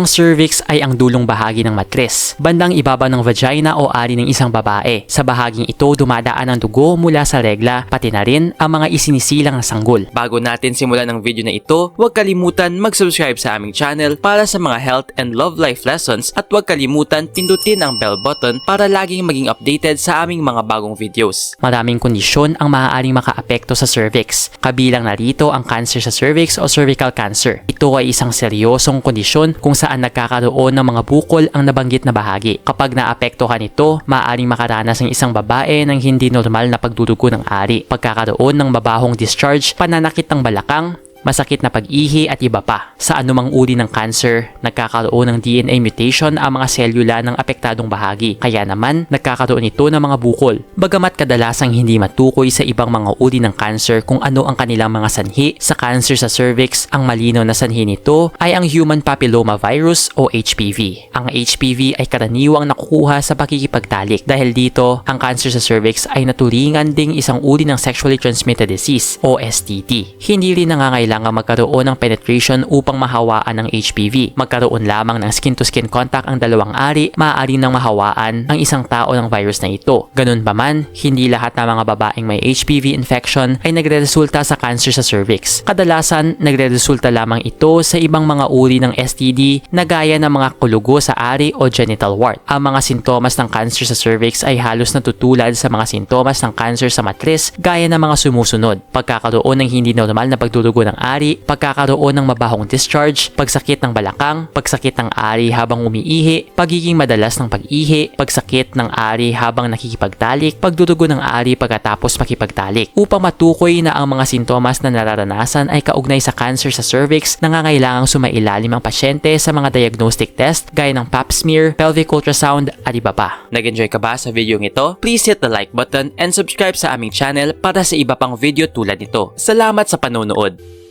Ang cervix ay ang dulong bahagi ng matres, bandang ibaba ng vagina o ari ng isang babae. Sa bahaging ito dumadaan ang dugo mula sa regla, pati na rin ang mga isinisilang na sanggol. Bago natin simulan ang video na ito, huwag kalimutan mag-subscribe sa aming channel para sa mga health and love life lessons at huwag kalimutan pindutin ang bell button para laging maging updated sa aming mga bagong videos. Maraming kondisyon ang maaaring makaapekto sa cervix. Kabilang narito ang cancer sa cervix o cervical cancer. Ito ay isang seryosong kondisyon kung saan nagkakaroon ng mga bukol ang nabanggit na bahagi. Kapag naapektuhan ito, maaaring makaranas ng isang babae ng hindi normal na pagdudugo ng ari, pagkakaroon ng mabahong discharge, pananakit ng balakang, masakit na pag-ihi at iba pa. Sa anumang uri ng cancer, nagkakaroon ng DNA mutation ang mga selula ng apektadong bahagi. Kaya naman, nagkakaroon ito ng mga bukol. Bagamat kadalasang hindi matukoy sa ibang mga uri ng cancer kung ano ang kanilang mga sanhi, sa cancer sa cervix, ang malinaw na sanhi nito ay ang human papilloma virus o HPV. Ang HPV ay karaniwang nakukuha sa pakikipagtalik. Dahil dito, ang cancer sa cervix ay naturingan ding isang uri ng sexually transmitted disease o STD. Hindi rin nangangailangan magkaroon ng penetration upang mahawaan ng HPV. Magkaroon lamang ng skin-to-skin contact ang dalawang ari, maaari nang mahawaan ang isang tao ng virus na ito. Ganun pa man, hindi lahat ng mga babaeng may HPV infection ay nagre-resulta sa cancer sa cervix. Kadalasan, nagre-resulta lamang ito sa ibang mga uri ng STD na gaya ng mga kulugo sa ari o genital wart. Ang mga sintomas ng cancer sa cervix ay halos natutulad sa mga sintomas ng cancer sa matris gaya ng mga sumusunod. Pagkakaroon ng hindi normal na pagdudugo ng ari, pagkakaroon ng mabahong discharge, pagsakit ng balakang, pagsakit ng ari habang umiihi, pagiging madalas ng pag-ihi, pagsakit ng ari habang nakikipagtalik, pagdudugo ng ari pagkatapos makipagtalik. Upang matukoy na ang mga sintomas na nararanasan ay kaugnay sa cancer sa cervix, nangangailangang sumailalim ang pasyente sa mga diagnostic test gaya ng pap smear, pelvic ultrasound at iba pa. Nag-enjoy ka ba sa video ito? Please hit the like button and subscribe sa aming channel para sa iba pang video tulad nito. Salamat sa panonood!